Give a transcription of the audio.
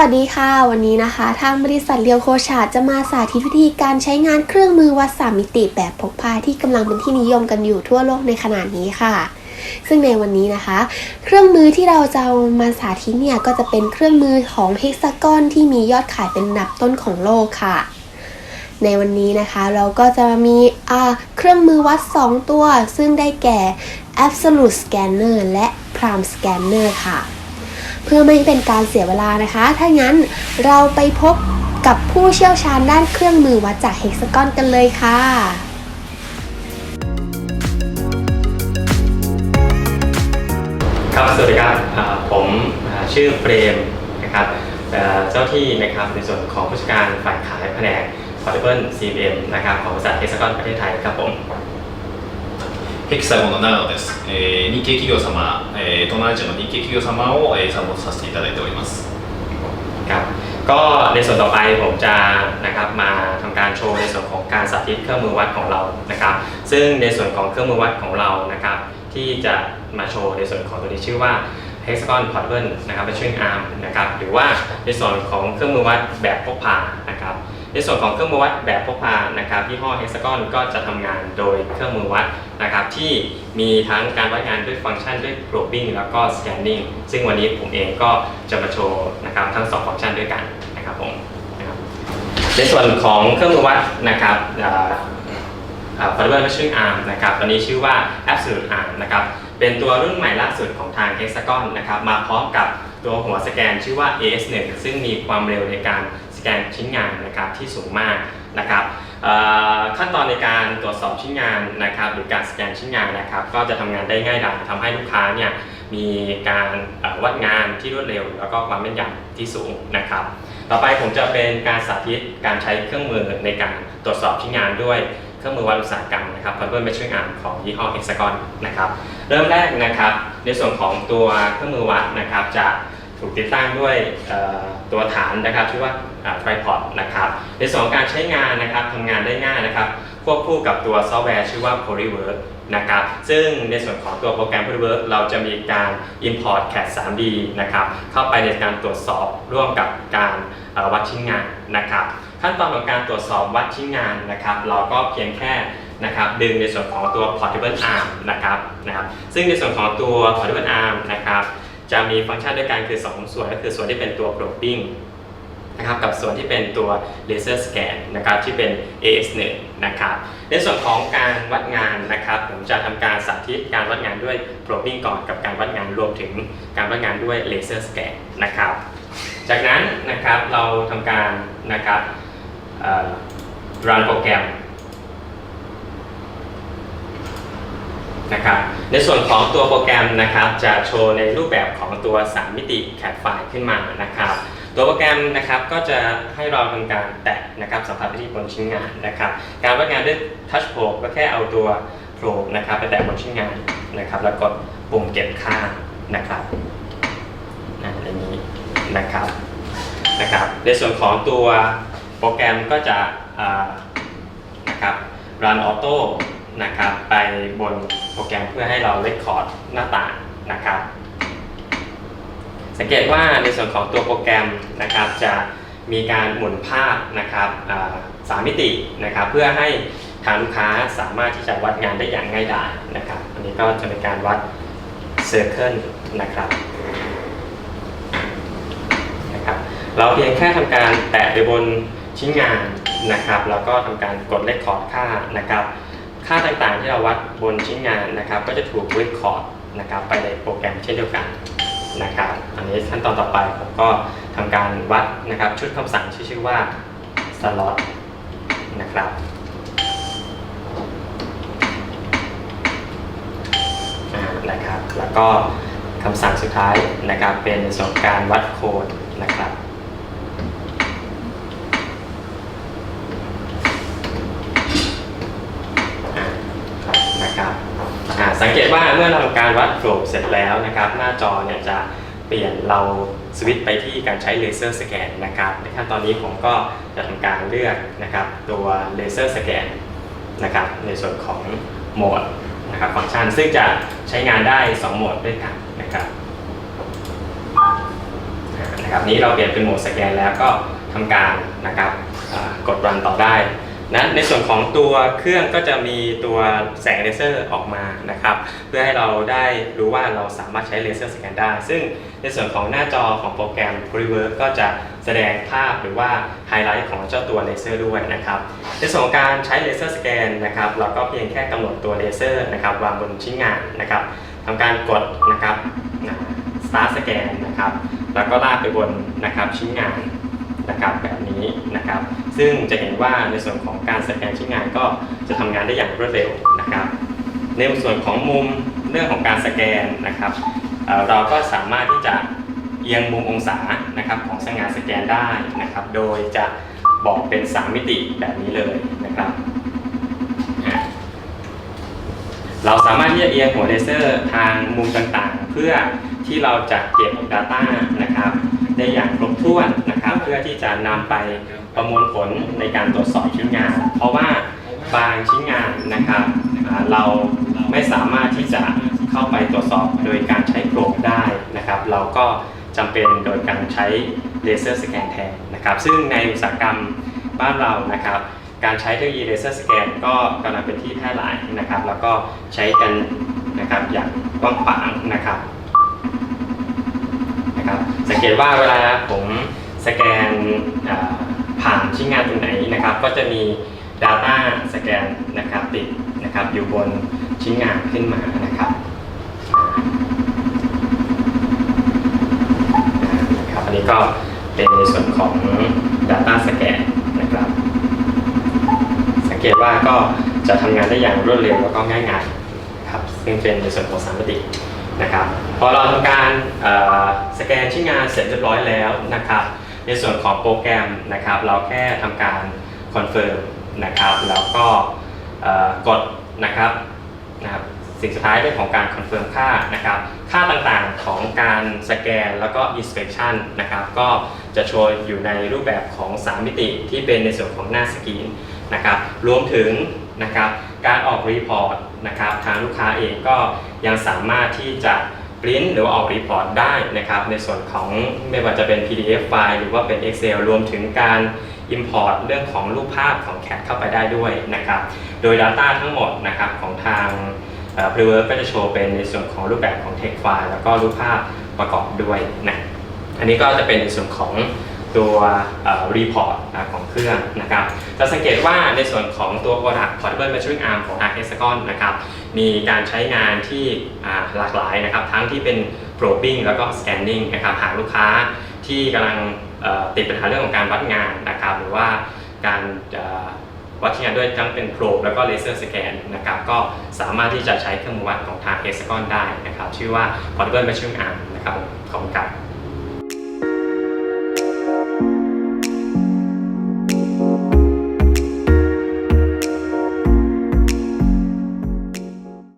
สวัสดีค่ะ วันนี้นะคะ ทางบริษัทเลียวโคชาจะมาสาธิตวิธีการใช้งานเครื่องมือวัดสามมิติแบบพกพาที่กำลังเป็นที่นิยมกันอยู่ทั่วโลกในขณะนี้ค่ะ ซึ่งในวันนี้นะคะ เครื่องมือที่เราจะมาสาธิตเนี่ยก็จะเป็นเครื่องมือของ Hexagon ที่มียอดขายเป็นอันดับต้นของโลกค่ะในวันนี้นะคะเราก็จะมีเครื่องมือวัด 2 ตัว ซึ่งได้แก่ Absolute Scanner และ Prime Scanner ค่ะ เพื่อไม่ให้เป็นการเสียเวลานะคะ ถ้างั้นเราไปพบกับผู้เชี่ยวชาญด้านเครื่องมือวัดจาก Hexagon กันเลยค่ะครับสวัสดีครับผมชื่อเฟรมนะครับเจ้าที่นะครับในส่วนของผู้จัดการฝ่ายขายแผนก Portable CM นะครับของบริษัทเทสกอนประเทศไทยครับผม ヘキサゴンの長野です、えー日系企業様、えー東南アジアの日系企業様を、えーサポートさせていただいております ครับ ก็ในส่วนต่อไปผมจะนะครับมาทำการโชว์ในส่วนของการสาธิตเครื่องมือวัดของเรานะครับ ซึ่งในส่วนของเครื่องมือวัดของเรานะครับ ที่จะมาโชว์ในส่วนของตัวนี้ชื่อว่า Hexagon Portable นะครับ Measuring Arm นะครับ หรือว่าในส่วนของเครื่องมือวัดแบบพกพานะครับ ในส่วนของเครื่องมือวัดแบบพกพานะครับยี่ห้อ Hexagon ก็จะทำงานโดยเครื่องมือวัดนะครับที่มีทั้งการวัดงานด้วยฟังก์ชันด้วย probing แล้วก็ scanning ซึ่งวันนี้ผมเองก็จะมาโชว์นะครับทั้งสองฟังก์ชันด้วยกันนะครับผมนะบในส่วนของเครื่องมือวัดนะครับอ่าอ่า Portable Measuring Arm นะครับตัวนี้ชื่อว่า Absolute Arm นะครับเป็นตัวรุ่นใหม่ล่าสุดของทาง Hexagon นะครับมาพร้อมกับตัวหัวสแกนชื่อว่า AS1 ซึ่งมีความเร็วในการ กนชิ้นงานนะครับที่สูงมากนะครับขั้นตอนในการตรวจสอบชิ้นงานนะครับหรือการสแกนชิ้นงานนะครับก็จะทำงานได้ง่ายดายทำให้ลูกค้าเนี่ยมีการวัดงานที่รวดเร็ว แล้วก็ความแม่นยำที่สูงนะครับ ต่อไปผมจะเป็นการสาธิตการใช้เครื่องมือในการตรวจสอบชิ้นงานด้วยเครื่องมือวัดอุตสาหกรรมนะครับ Portable Measuring Arm ของยี่ห้อ Hexagon นะครับ เริ่มแรกนะครับ ในส่วนของตัวเครื่องมือวัดนะครับจะ ถูกติดตั้งด้วยตัวฐานนะครับชื่อว่าอ่า tripod นะครับในส่วนของการใช้งานนะครับทำงานได้ง่ายนะครับควบคู่กับตัวซอฟต์แวร์ชื่อว่า Polywork นะครับซึ่งในส่วนของตัวโปรแกรม Polywork เราจะมีการ import CAD 3D นะครับเข้าไปในการตรวจสอบร่วมกับการวัดชิ้นงานนะครับขั้นตอนของการตรวจสอบวัดชิ้นงานนะครับ เราก็เพียงแค่นะครับดึงในส่วนของตัว portable arm นะครับนะครับซึ่งในส่วนของตัว portable arm นะครับ จะมีฟังก์ชันด้วยกันคือ2ส่วนก็คือส่วนที่เป็นตัว probing นะครับกับส่วนที่เป็นตัว laser scan นะครับที่เป็น AS1 นะครับในส่วนของการวัดงานนะครับผมจะทำการสาธิตการวัดงานด้วย probing ก่อนกับการวัดงานรวมถึงการวัดงานด้วย laser scan นะครับจากนั้นนะครับเราทำการนะครับเอ่อ run โปรแกรม นะครับในส่วนของตัวโปรแกรมนะครับจะโชว์ในรูปแบบของตัว 3 มิติ CAD ไฟล์ขึ้นมานะครับตัวโปรแกรมนะครับก็จะให้เราทำการแตะนะครับสัมผัสไปที่บนชิ้นงานนะครับการวัดงานด้วย Touch Probe ก็แค่เอาตัว Probe นะครับไปแตะบนชิ้นงานนะครับแล้วกดปุ่มเก็บค่านะครับนะอย่างนี้นะครับนะครับในส่วนของตัวโปรแกรมก็จะนะครับ run auto นะครับไปบนโปรแกรมเพื่อให้เรา record หน้าต่างนะครับสังเกตว่าในส่วนของตัวโปรแกรมนะครับจะมีการหมุนภาพนะครับสามมิตินะครับเพื่อให้ทางลูกค้าสามารถที่จะวัดงานได้อย่างง่ายดายนะครับอันนี้ก็จะเป็นการวัด circle นะครับนะครับเราเพียงแค่ทำการแตะไปบนชิ้นงานนะครับแล้วก็ทำการกดเลคคอร์ดค่านะครับ ค่าต่างๆที่เราวัดบนชิ้นงานนะครับ ก็จะถูกเลคคอร์ดนะครับไปในโปรแกรมเช่นเดียวกันนะครับอันนี้ขั้นตอนต่อไปผมก็ทำการวัดนะครับชุดคำสั่งที่ชื่อว่า slot นะครับนะครับ แล้วก็คำสั่งสุดท้ายนะครับเป็นในส่วนการวัดโค้ดนะครับ อ่าครับนะครับอ่า สังเกตว่าเมื่อเราทำการวัดโปรบเสร็จแล้วนะครับ หน้าจอเนี่ยจะเปลี่ยนเราสวิตช์ไปที่การใช้เลเซอร์สแกนนะครับ ในขั้นตอนนี้ผมก็จะทำการเลือกนะครับ ตัวเลเซอร์สแกนนะครับในส่วนของโหมดนะครับฟังก์ชันซึ่งจะใช้งานได้ 2 โหมดด้วยกันนะครับนะครับนี้เราเปลี่ยนเป็นโหมดสแกนแล้วก็ทำการนะครับกดรันต่อได้ นะในส่วนของตัวเครื่องก็จะมีตัวแสงเลเซอร์ออกมานะครับ เพื่อให้เราได้รู้ว่าเราสามารถใช้เลเซอร์สแกนได้ ซึ่งในส่วนของหน้าจอของโปรแกรม Reverb ก็จะแสดงภาพหรือว่าไฮไลท์ของเจ้าตัวเลเซอร์ด้วยนะครับในส่วนของการใช้เลเซอร์สแกนนะครับเราก็เพียงแค่กำหนดตัวเลเซอร์นะครับวางบนชิ้นงานนะครับทำการกดนะครับ Start สแกนนะครับแล้วก็ลากไปบนนะครับชิ้นงานนะครับแบบนี้นะครับ ซึ่งจะเห็นว่าในส่วนของการสแกนชิ้นงานก็จะทำงานได้อย่างรวดเร็วนะครับ ในส่วนของมุมเรื่องของการสแกนนะครับเเราก็สามารถที่จะเอียงมุมองศานะครับของสัญญาณสแกนได้นะครับ โดยจะบอกเป็น 3 มิติแบบนี้เลยนะครับเราสามารถที่จะเอียงหัวเลเซอร์ทางมุมต่างๆ เพื่อที่เราจะเก็บ Data นะครับ ได้อย่างครบถ้วนนะครับ เพื่อที่จะนำไปประมวลผลในการตรวจสอบชิ้นงาน เพราะว่าบางชิ้นงานนะครับเราไม่สามารถที่จะเข้าไปตรวจสอบโดยการใช้โปรบได้นะครับ เราก็จำเป็นโดยการใช้เลเซอร์สแกนแทนนะครับ ซึ่งในอุตสาหกรรมบ้านเรานะครับ การใช้เทคโนโลยีเลเซอร์สแกนก็กำลังเป็นที่แพร่หลายนะครับ แล้วก็ใช้กันนะครับอย่างกว้างขวางนะครับ เกตว่าเวลาผมสแกนผ่านชิ้นงานตรงไหนนะครับ ก็จะมี Data สแกนนะครับติดนะครับอยู่บนชิ้นงานขึ้นมานะครับนะครับ อันนี้ก็เป็นในส่วนของ Data สแกนนะครับ สังเกตว่าก็จะทำงานได้อย่างรวดเร็วแล้วก็ง่ายๆนะครับซึ่งเป็นในส่วนของสามมิติ นะครับพอเราทำการสแกนชิ้นงานเสร็จเรียบร้อยแล้วนะครับ ในส่วนของโปรแกรมนะครับ เราแค่ทำการคอนเฟิร์มนะครับ แล้วก็กดนะครับนะครับสิ่งสุดท้ายเรื่องของการคอนเฟิร์มค่านะครับ ค่าต่างๆของการสแกนแล้วก็ inspection นะครับ ก็จะโชว์อยู่ในรูปแบบของ 3 มิติที่เป็นในส่วนของหน้าสกรีนนะครับ รวมถึงนะครับ การออกรีพอร์ตนะครับ ทางลูกค้าเองก็ ยังสามารถที่จะปริ้นหรือว่าออกรีพอร์ตได้นะครับ ในส่วนของไม่ว่าจะเป็น PDF ไฟล์หรือว่าเป็น Excel รวมถึงการ Import เรื่องของรูปภาพของ CAD เข้าไปได้ด้วยนะครับ โดย Data ทั้งหมดนะครับของทาง p r e v e r ก็จะโชว์เป็นในส่วนของรูปแบบของ text file แล้วก็รูปภาพประกอบด้วยนะ อันนี้ก็จะเป็นในส่วนของ ตัวเอ่อ report นะของเครื่องนะครับ จะสังเกตว่าในส่วนของตัว product portable measuring arm ของ Arc Hexagon นะครับ มีการใช้งานที่หลากหลายนะครับ ทั้งที่เป็น probing แล้วก็ scanning นะครับ หากลูกค้าที่กำลังติดปัญหาเรื่องของการวัดงานนะครับ หรือว่าการวัดงานด้วยทั้งเป็นโปรบแล้วก็เลเซอร์สแกนนะครับ ก็สามารถที่จะใช้เครื่องมือวัดของทาง Hexagon ได้นะครับ ชื่อว่า Portable Measuring Arm นะครับ ของกับ